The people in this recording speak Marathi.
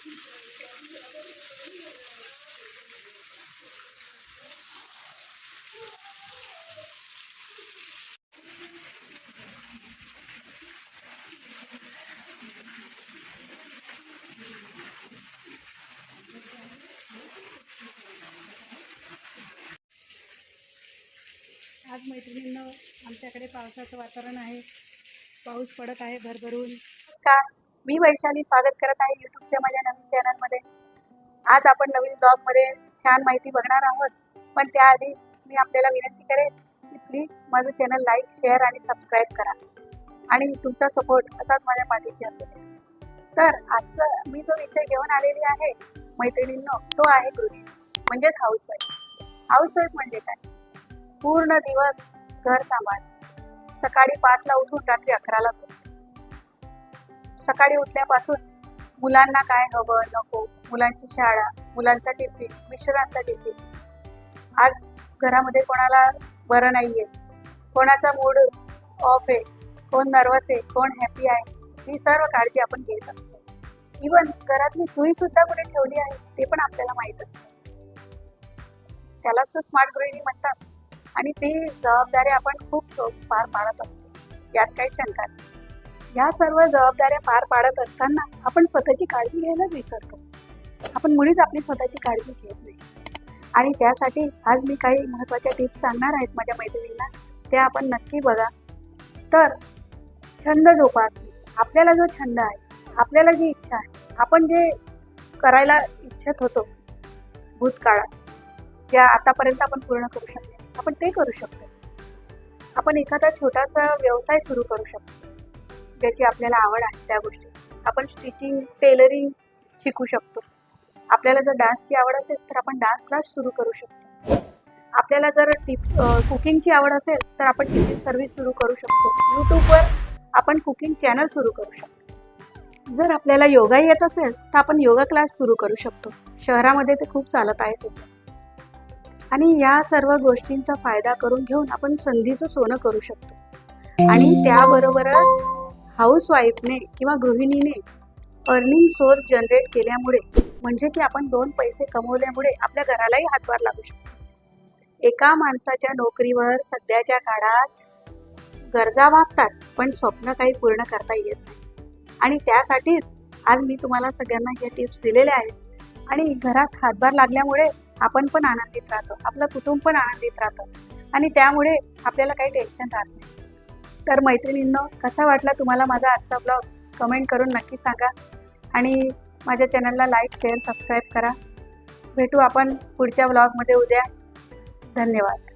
आज मैत्रिणींनो आमच्याकडे पावसाचं वातावरण आहे. पाऊस पडत आहे भरभरून. नमस्कार. मी वैशाली स्वागत करत आहे युट्यूबच्या माझ्या नवीन चॅनलमध्ये आज आपण नवीन ब्लॉगमध्ये छान माहिती बघणार आहोत. पण त्याआधी मी आपल्याला विनंती करेन की प्लीज माझं चॅनल लाईक शेअर आणि सबस्क्राईब करा. आणि तुमचा सपोर्ट असाच माझ्या पाठीशी असू दे तर आजचा मी जो विषय घेऊन आलेली आहे मैत्रिणींनो तो आहे गृहिणी म्हणजेच हाऊसवाईफ हाऊसवाईफ म्हणजे काय? पूर्ण दिवस घर सांभाळ सकाळी पाचला उठून रात्री अकराला झोप सकाळी उठल्यापासून मुलांना काय हवं नको मुलांची शाळा मुलांचा टिफिन मिस्टरांचा टिफिन आज घरामध्ये कोणाला बरं नाहीये. कोणाचा मूड ऑफ आहे कोण नर्वस आहे कोण हॅपी आहे ही सर्व काळजी आपण घेत असतो. इवन घरातली सुई सुद्धा कुठे ठेवली आहे ते पण आपल्याला माहीत असतं. त्यालाच तर स्मार्ट गृहिणी म्हणतात. आणि ती जबाबदारी आपण खूप पार पाडत असतो. यात काही शंका नाही. या सर्व जबाबदाऱ्या पार पाडत असताना आपण स्वतःची काळजी घ्यायलाच विसरतो. आपण मुळीच आपली स्वतःची काळजी घेत नाही. आणि त्यासाठी आज मी काही महत्त्वाच्या टिप्स सांगणार आहेत माझ्या मैत्रिणींना. त्या आपण नक्की बघा. तर छंद जोपासणे. आपल्याला जो छंद आहे आपल्याला जी इच्छा आहे आपण जे करायला इच्छित होतो भूतकाळात ज्या आतापर्यंत आपण पूर्ण करू शकतो. आपण ते करू शकतो. आपण एखादा छोटासा व्यवसाय सुरू करू शकतो. ज्याची आपल्याला आवड आहे त्या गोष्टी. आपण स्टिचिंग टेलरिंग शिकू शकतो. आपल्याला जर डान्सची आवड असेल तर आपण डान्स क्लास सुरू करू शकतो. आपल्याला जर टिप कुकिंगची आवड असेल तर आपण टिफिन सर्व्हिस सुरू करू शकतो. यूट्यूबवर आपण कुकिंग चॅनल सुरू करू शकतो. जर आपल्याला योगा येत असेल तर आपण योगा क्लास सुरू करू शकतो. शहरामध्ये ते खूप चालत आहे सध्या. आणि या सर्व गोष्टींचा फायदा करून घेऊन आपण संधीचं सोनं करू शकतो. आणि त्याबरोबरच हाऊसवाईफने किंवा गृहिणीने अर्निंग सोर्स जनरेट केल्यामुळे म्हणजे की आपण दोन पैसे कमवल्यामुळे आपल्या घरालाही हातभार लागू शकतो. एका माणसाच्या नोकरीवर सध्याच्या काळात गरजा वागतात पण स्वप्न काही पूर्ण करता येत नाही. आणि त्यासाठीच आज मी तुम्हाला सगळ्यांना हे टिप्स दिलेल्या आहेत. आणि घरात हातभार लागल्यामुळे आपण पण आनंदित राहतो आपलं कुटुंब पण आनंदित राहतं. आणि त्यामुळे आपल्याला काही टेन्शन राहत नाही. तर मैत्रिणींनो कसा वाटला तुम्हाला माझा आजचा ब्लॉग कमेंट करून नक्की सांगा. आणि माझ्या चॅनलला लाईक शेअर सबस्क्राईब करा. भेटू आपण पुढच्या ब्लॉगमध्ये उद्या. धन्यवाद.